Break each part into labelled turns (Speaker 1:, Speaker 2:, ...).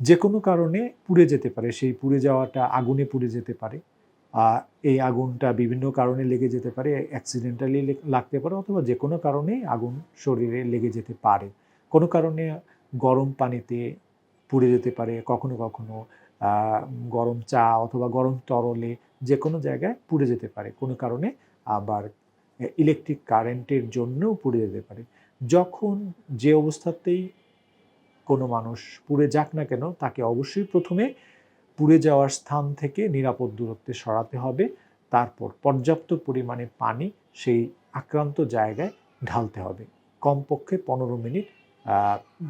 Speaker 1: যে কোনো কারণে পুড়ে যেতে পারে। সেই পুড়ে যাওয়াটা আগুনে পুড়ে যেতে পারে এই আগুনটা বিভিন্ন কারণে লেগে যেতে পারে অ্যাক্সিডেন্টালি লাগতে পারে অথবা যে কোনো কারণেই আগুন শরীরে লেগে যেতে পারে। কোনো কারণে গরম পানিতে পুড়ে যেতে পারে, কখনো কখনো গরম চা অথবা গরম তরলে যে কোনো জায়গায় পুড়ে যেতে পারে। কোনো কারণে আবার ইলেকট্রিক কারেন্টের জন্যও পুড়ে যেতে পারে। যখন যে অবস্থাতেই কোনো মানুষ পুড়ে যাক না কেন, তাকে অবশ্যই প্রথমে পুড়ে যাওয়ার স্থান থেকে নিরাপদ দূরত্বে সরাতে হবে, তারপর পর্যাপ্ত পরিমাণে পানি সেই আক্রান্ত জায়গায় ঢালতে হবে। কমপক্ষে পনেরো মিনিট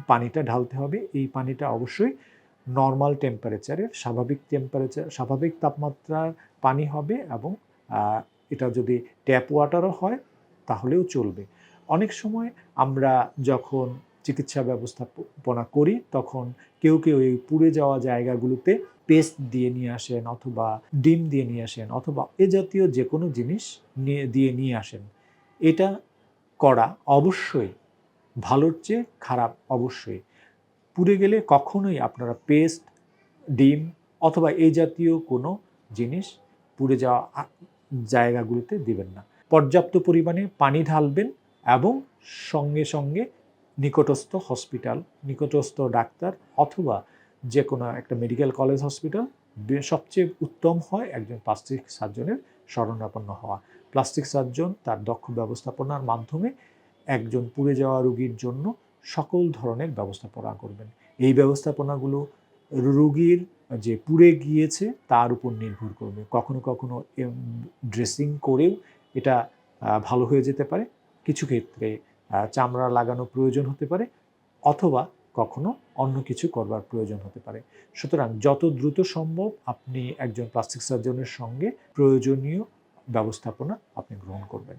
Speaker 1: পানিটা ঢালতে হবে। এই পানিটা অবশ্যই নর্মাল টেম্পারেচারের, স্বাভাবিক টেম্পারেচার, স্বাভাবিক তাপমাত্রার পানি হবে এবং এটা যদি ট্যাপ ওয়াটারও হয় তাহলেও চলবে। অনেক সময় আমরা যখন চিকিৎসা ব্যবস্থাপনা করি, তখন কেউ কেউ এই পুড়ে যাওয়া জায়গাগুলোতে পেস্ট দিয়ে নিয়ে আসেন অথবা ডিম দিয়ে নিয়ে আসেন অথবা এ জাতীয় যে কোনো জিনিস নিয়ে, দিয়ে নিয়ে আসেন। এটা করা অবশ্যই ভালোর চেয়ে খারাপ অবশ্যই। পুড়ে গেলে কখনোই আপনারা পেস্ট ডিম অথবা এই জাতীয় কোনো জিনিস পুড়ে যাওয়া জায়গাগুলোতে দিবেন না। পর্যাপ্ত পরিমাণে পানি ঢালবেন এবং সঙ্গে সঙ্গে নিকটস্থ হসপিটাল, নিকটস্থ ডাক্তার অথবা যে কোনো একটা মেডিকেল কলেজ হসপিটাল সবচেয়ে উত্তম হয় একজন প্লাস্টিক সার্জনের শরণাপন্ন হওয়া। প্লাস্টিক সার্জন তার দক্ষ ব্যবস্থাপনার মাধ্যমে একজন পুড়ে যাওয়া রুগীর জন্য সকল ধরনের ব্যবস্থাপনা করবেন। এই ব্যবস্থাপনাগুলো রুগীর যে পুড়ে গিয়েছে তার উপর নির্ভর করবে। কখনো কখনো ড্রেসিং করেও এটা ভালো হয়ে যেতে পারে। কিছু ক্ষেত্রে চামড়া লাগানো প্রয়োজন হতে পারে অথবা কখনো অন্য কিছু করবার প্রয়োজন হতে পারে। সুতরাং যত দ্রুত সম্ভব আপনি একজন প্লাস্টিক সার্জনের সঙ্গে প্রয়োজনীয় ব্যবস্থাপনা আপনি গ্রহণ করবেন।